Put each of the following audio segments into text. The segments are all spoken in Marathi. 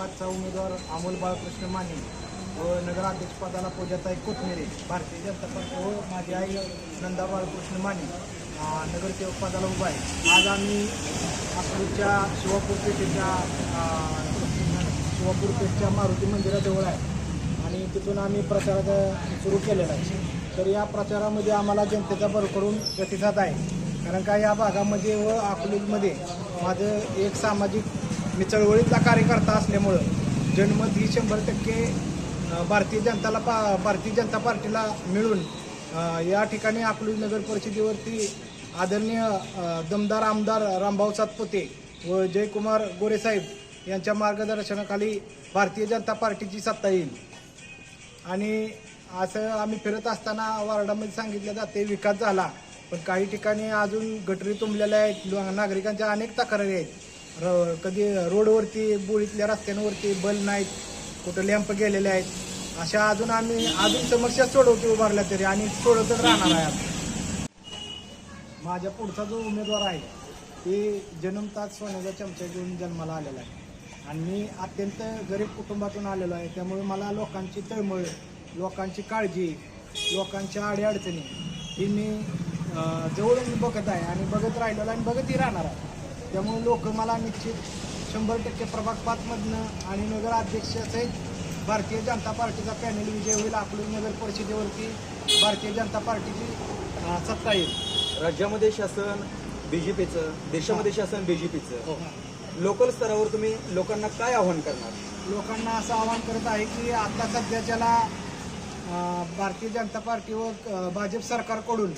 पाचचा उमेदवार अमोल बाळकृष्ण माने व नगराध्यक्षपदाला पूजाताई कोथमेरे भारतीय जनता पक्ष व माझी आई नंदा बाळकृष्ण माने अं, नगरसेवक पदाला उभा आहे. आज आम्ही अकलूजच्या शिवापूर पेठेच्या शिवापूर पेठच्या मारुती मंदिराजवळ आहे. आणि तिथून आम्ही प्रचारात सुरू केलेला आहे. तर या प्रचारामध्ये आम्हाला जनतेचा भरकडून प्रतिसाद आहे. कारण का या भागामध्ये व अकलूजमध्ये माझं एक सामाजिक मी चळवळीतला कार्यकर्ता असल्यामुळं जनमत ही शंभर टक्के भारतीय जनताला पा भारतीय जनता पार्टीला मिळून या ठिकाणी अकलूज नगर परिषदेवरती आदरणीय दमदार आमदार रामभाऊ सातपुते व जयकुमार गोरेसाहेब यांच्या मार्गदर्शनाखाली भारतीय जनता पार्टीची सत्ता येईल. आणि असं आम्ही फिरत असताना वार्डामध्ये सांगितलं जाते विकास झाला पण काही ठिकाणी अजून गटरी तुंबलेल्या आहेत नागरिकांच्या अनेक तक्रारी आहेत. र कधी रोडवरती बोळीतल्या रस्त्यांवरती बल नाहीत कुठं लॅम्प गेलेले आहेत अशा अजून आम्ही अजून समस्या सोडवते उभारल्या तरी आणि सोडवतच राहणार आहे आम्ही. माझ्या पुढचा जो उमेदवार आहे ते जन्मतात सोन्याचा चमचा घेऊन जन्माला आलेला आहे आणि मी अत्यंत गरीब कुटुंबातून आलेलो आहे त्यामुळे मला लोकांची तळमळ लोकांची काळजी लोकांच्या अडीअडचणी ही मी जवळून बघत आहे आणि बघत राहिलेलो आणि बघतही राहणार आहे त्यामुळे लोक मला निश्चित शंभर टक्के प्रभाग पाचमधनं आणि नगर अध्यक्षासहित भारतीय जनता पार्टीचा पॅनल विजय होईल अकलूज नगर परिषदेवरती भारतीय जनता पार्टीची सत्ता येईल. राज्यामध्ये शासन बीजेपीचं देशामध्ये शासन बीजेपीचं हो. लोकल स्तरावर तुम्ही लोकांना काय आव्हान करणार? लोकांना असं आवाहन करत आहे की आता सध्याच्याला भारतीय जनता पार्टीवर अं, भाजप सरकारकडून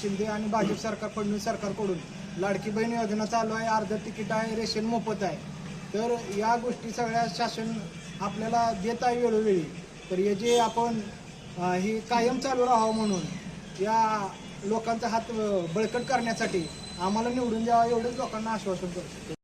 शिंदे आणि भाजप सरकार फडणवीस सरकारकडून लाडकी बहीण योजना चालू आहे अर्ध तिकीट आहे रेशन मोफत आहे. तर या गोष्टी सगळ्या शासन आपल्याला देत आहे वेळोवेळी. तर हे जे आपण ही कायम चालू राहावं म्हणून या लोकांचा हात बळकट करण्यासाठी आम्हाला निवडून द्यावा एवढंच लोकांना आश्वासन करतो.